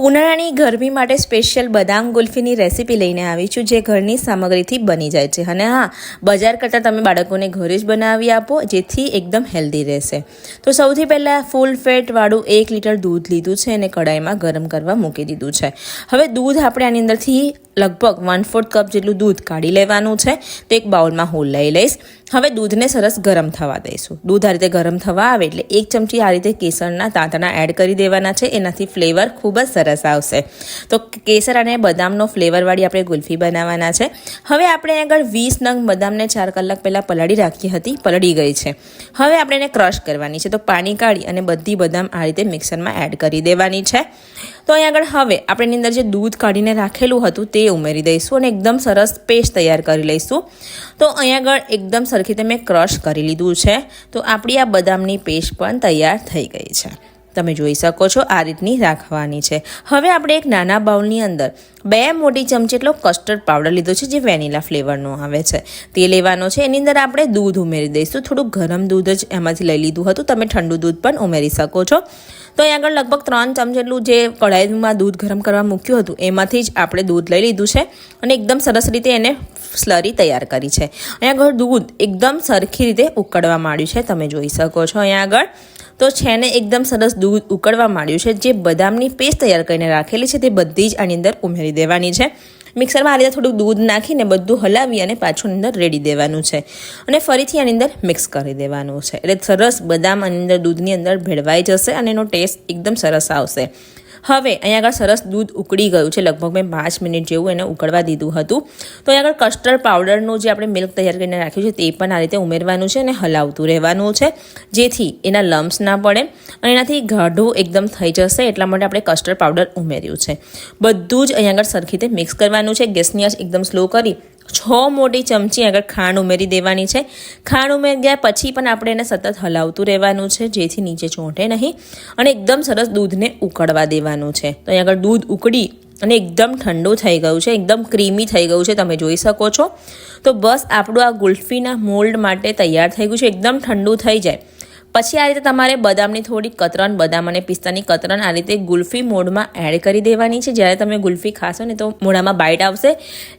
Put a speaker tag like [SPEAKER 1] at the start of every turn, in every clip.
[SPEAKER 1] ઉનાળાની ગરમી માટે સ્પેશિયલ બદામ ગુલ્ફીની રેસીપી લઈને આવી છું, જે ઘરની સામગ્રીથી બની જાય છે. અને હા, બજાર કરતાં તમે બાળકોને ઘરે જ બનાવી આપો, જેથી એકદમ હેલ્ધી રહેશે. તો સૌથી પહેલાં ફૂલ ફેટવાળું એક લીટર દૂધ લીધું છે અને કડાઈમાં ગરમ કરવા મૂકી દીધું છે. હવે દૂધ આપણે આની અંદરથી લગભગ વન ફોર્થ કપ જેટલું દૂધ કાઢી લેવાનું છે. તો એક બાઉલમાં હું લઈ લઈશ. હવે દૂધને સરસ ગરમ થવા દઈશું. દૂધ આ રીતે ગરમ થવા આવે એટલે એક ચમચી આ રીતે કેસરના તાંતણા એડ કરી દેવાના છે. એનાથી ફ્લેવર ખૂબ જ સરસ આવશે તો કેસર અને બદામનો ફ્લેવરવાળી આપણે ગુલ્ફી બનાવવાના છે. હવે આપણે આગળ વીસ નંગ બદામને ચાર કલાક પહેલાં પલાળી રાખી હતી, પલળી ગઈ છે. હવે આપણે એને ક્રશ કરવાની છે. તો પાણી કાઢી અને બધી બદામ આ રીતે મિક્સરમાં એડ કરી દેવાની છે. તો અહીં આગળ હવે આપણે અંદર જે દૂધ કાઢીને રાખેલું હતું તે ઉમેરી દઈશું અને એકદમ સરસ પેસ્ટ તૈયાર કરી લઈશું. તો અહીં આગળ એકદમ સરખી રીતે મેં ક્રશ કરી લીધું છે. તો આપણી આ બદામની પેસ્ટ પણ તૈયાર થઈ ગઈ છે. તમે જોઈ શકો છો આ રીતની રાખવાની છે. હવે આપણે એક નાના બાઉલની અંદર બે મોટી ચમચી એટલો કસ્ટર્ડ પાવડર લીધો છે જે વેનીલા ફ્લેવરનો આવે છે. તે લેવાનો છે. એની અંદર આપણે દૂધ ઉમેરી દઈશું. થોડું ગરમ દૂધ જ એમાંથી લઈ લીધું હતું. તમે ઠંડુ દૂધ પણ ઉમેરી શકો છો. તો અહીં આગળ લગભગ ત્રણ ચમચ એટલું જે કઢાઈમાં દૂધ ગરમ કરવા મૂક્યું હતું, એમાંથી જ આપણે દૂધ લઈ લીધું છે અને એકદમ સરસ રીતે એને સ્લરી તૈયાર કરી છે. અહીંયા આગળ દૂધ એકદમ સરખી રીતે ઉકળવા માંડ્યું છે. તમે જોઈ શકો છો અહીંયા આગળ. તો છે ને એકદમ સરસ દૂધ ઉકળવા માંડ્યું છે. જે બદામની પેસ્ટ તૈયાર કરીને રાખેલી છે તે બધી જ આની અંદર ઉમેરી દેવાની છે. મિક્સરમાં આ રીતે થોડુંક દૂધ નાખીને બધું હલાવી અને પાછું અંદર રેડી દેવાનું છે. અને ફરીથી આની અંદર મિક્સ કરી દેવાનું છે. એટલે સરસ બદામ આની અંદર દૂધની અંદર ભેળવાઈ જશે અને એનો ટેસ્ટ એકદમ સરસ આવશે. હવે અહીંયા આગળ સરસ દૂધ ઉકળી ગયું છે. લગભગ મેં પાંચ મિનિટ જેવું એને ઉકળવા દીધું હતું. તો અહીંયા આગળ કસ્ટર્ડ પાવડરનું જે આપણે મિલ્ક તૈયાર કરીને રાખ્યું છે તે પણ આ રીતે ઉમેરવાનું છે અને હલાવતું રહેવાનું છે. જેથી એના લમ્સ ના પડે અને એનાથી ગાઢું એકદમ થઈ જશે એટલા માટે આપણે કસ્ટર્ડ પાવડર ઉમેર્યું છે. બધું જ અહીંયા આગળ સરખી રીતે મિક્સ કરવાનું છે. ગેસની આંચ એકદમ સ્લો કરી છ મોટી ચમચી આગળ ખાંડ ઉમેરી દેવાની છે. ખાંડ ઉમેરી ગયા પછી પણ આપણે એને સતત હલાવતું રહેવાનું છે, જેથી નીચે ચોંટે નહીં અને એકદમ સરસ દૂધને ઉકળવા દેવાનું છે. તો અહીં આગળ દૂધ ઉકળી અને એકદમ ઠંડુ થઈ ગયું છે, એકદમ ક્રીમી થઈ ગયું છે, તમે જોઈ શકો છો. તો બસ આપણું આ ગુલ્ફીના મોલ્ડ માટે તૈયાર થઈ ગયું છે, એકદમ ઠંડુ થઈ જાય. પછી આ રીતે તમારે બદામની થોડી કતરણ, બદામ અને પિસ્તાની કતરણ આ રીતે ગુલ્ફી મોડમાં એડ કરી દેવાની છે. જ્યારે તમે ગુલ્ફી ખાશો ને તો મોઢામાં બાઇટ આવશે.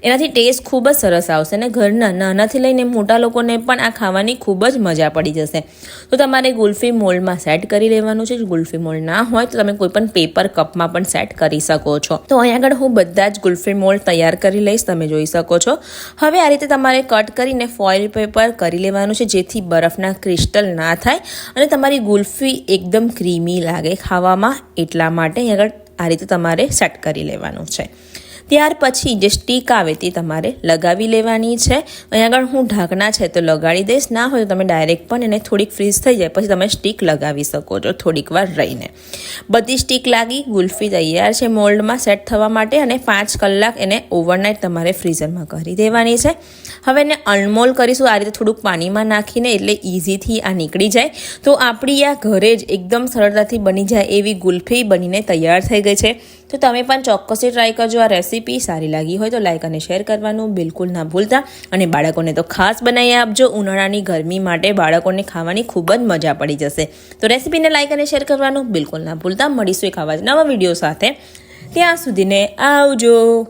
[SPEAKER 1] એનાથી ટેસ્ટ ખૂબ જ સરસ આવશે અને ઘરના નાનાથી લઈને મોટા લોકોને પણ આ ખાવાની ખૂબ જ મજા પડી જશે. તો તમારે ગુલ્ફી મોલ્ડમાં સેટ કરી લેવાનું છે. ગુલ્ફી મોલ્ડ ના હોય તો તમે કોઈ પણ પેપર કપમાં પણ સેટ કરી શકો છો. તો અહીં આગળ હું બધા જ ગુલ્ફી મોલ્ડ તૈયાર કરી લઈશ. તમે જોઈ શકો છો. હવે આ રીતે તમારે કટ કરીને ફોઇલ પેપર કરી લેવાનું છે. જેથી બરફના ક્રિસ્ટલ ના થાય. અને તમારી ગુલ્ફી એકદમ ક્રીમી લાગે. ખાવામાં એટલા માટે આગળ આ રીતે તમારે સેટ કરી લેવાનું છે. ત્યાર પછી જે સ્ટીક આવે તે તમારે લગાવી લેવાની છે. અહીં આગળ હું ઢાંકણા છે તો લગાડી દઈશ. ના હોય તો તમે ડાયરેક્ટ પણ એને થોડીક ફ્રીઝ થઈ જાય, પછી તમે સ્ટીક લગાવી શકો છો થોડીક વાર રહીને. બધી સ્ટીક લાગી, ગુલ્ફી તૈયાર છે મોલ્ડમાં સેટ થવા માટે અને પાંચ કલાક એને ઓવરનાઇટ તમારે ફ્રીઝરમાં કરી દેવાની છે. હવે એને અનમોલ કરીશું, આ રીતે થોડુંક પાણીમાં નાખીને એટલે ઇઝીથી આ નીકળી જાય. તો આપણી આ ઘરે જ એકદમ સરળતાથી બની જાય એવી ગુલ્ફી બનીને તૈયાર થઈ ગઈ છે. તો તમે પણ ચોક્કસથી ટ્રાય કરજો. આ રેસીપી સારી લાગી હોય તો લાઇક અને શેર કરવાનું બિલકુલ ના ભૂલતા. અને બાળકોને તો ખાસ બનાવી આપજો. ઉનાળાની ગરમી માટે બાળકોને ખાવાની ખૂબ જ મજા પડી જશે. તો રેસીપીને લાઇક અને શેર કરવાનું બિલકુલ ના ભૂલતા. મળીશું એક આવા જ નવા વીડિયો સાથે. ત્યાં સુધીને આવજો.